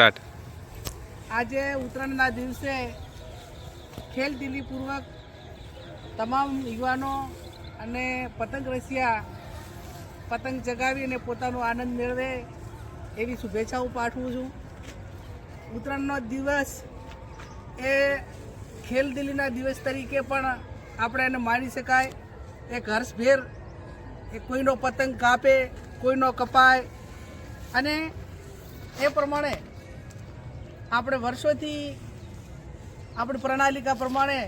Start. આજે ઉત્તરાયણના દિવસે ખેલદિલીપૂર્વક તમામ યુવાનો અને પતંગ રસિયા પતંગ ચગાવી અને પોતાનો આનંદ મેળવે એવી શુભેચ્છાઓ પાઠવું છું. ઉત્તરાયણનો દિવસ એ ખેલદિલીના દિવસ તરીકે પણ આપણે એને માણી શકાય. એક હર્ષભેર એ કોઈનો પતંગ કાપે, કોઈનો કપાય અને એ પ્રમાણે આપણે વર્ષોથી આપણી પ્રણાલિકા પ્રમાણે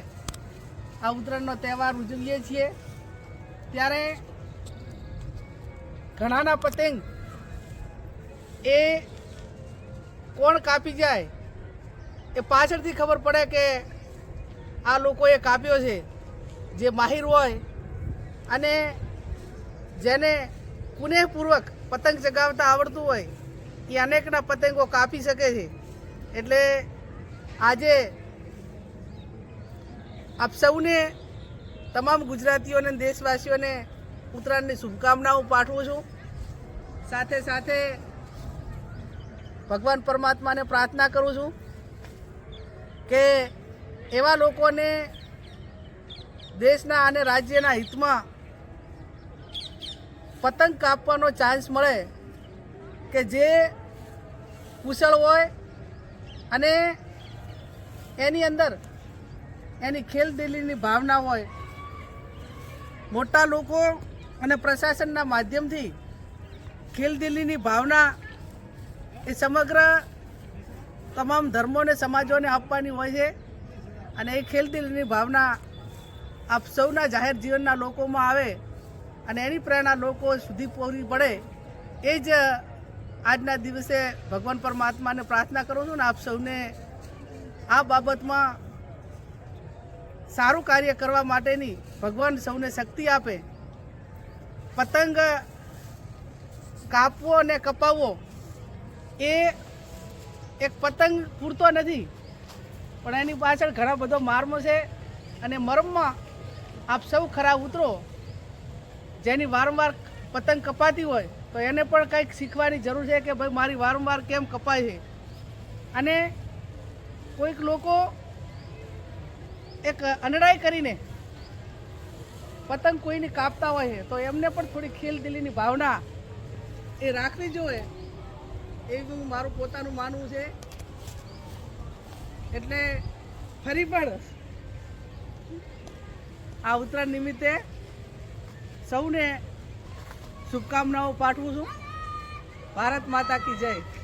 આ ઉત્તરાયણનો તહેવાર ઉજવીએ છીએ. ત્યારે ઘણાના પતંગ એ કોણ કાપી જાય એ પાછળથી ખબર પડે કે આ લોકોએ કાપ્યો છે, જે માહિર હોય. અને જેને કુનેહપૂર્વક પતંગ ચગાવતા આવડતું હોય, એ અનેકના પતંગો કાપી શકે છે. એટલે આજે આપ સૌને તમામ ગુજરાતીઓને દેશવાસીઓને ઉત્તરાયણની શુભકામનાઓ પાઠવું છું. સાથે સાથે ભગવાન પરમાત્માને પ્રાર્થના કરું છું કે એવા લોકોને દેશના અને રાજ્યના હિતમાં પતંગ કાપવાનો ચાન્સ મળે કે જે કુશળ હોય અને એની અંદર એની ખેલદિલીની ભાવના હોય, મોટા લોકો અને પ્રશાસનના માધ્યમથી ખેલદિલીની ભાવના એ સમગ્ર તમામ ધર્મોને, સમાજોને આપવાની હોય છે અને એ ખેલદિલીની ભાવના આપ સૌના જાહેર જીવનના લોકોમાં આવે અને એની પ્રેરણા લોકો સુધી પૂરી પડે, એ જ આજના દિવસે ભગવાન પરમાત્માને પ્રાર્થના કરું છું ને આપ સૌને આ બાબતમાં સારું કાર્ય કરવા માટેની ભગવાન સૌને શક્તિ આપે. પતંગ કાપવો અને કપાવવો એ એક પતંગ પૂરતો નથી, પણ એની પાછળ ઘણા બધો માર્મ છે અને મર્મમાં આપ સૌ ખરા ઉતરો. જેની વારંવાર પતંગ કપાતી હોય, તો એને પણ કંઈક શીખવાની જરૂર છે કે ભાઈ મારી વારંવાર કેમ કપાય છે. અને કોઈક લોકો એક અનડાઈ કરીને પતંગ કોઈની કાપતા હોય છે, તો એમને પણ થોડી ખેલદિલીની ભાવના એ રાખવી જોઈએ. એવું મારું પોતાનું માનવું છે. એટલે ફરી પણ આ ઉત્તરાયણ નિમિત્તે સૌને શુભકામનાઓ પાઠવું છું. ભારત માતા કી જય.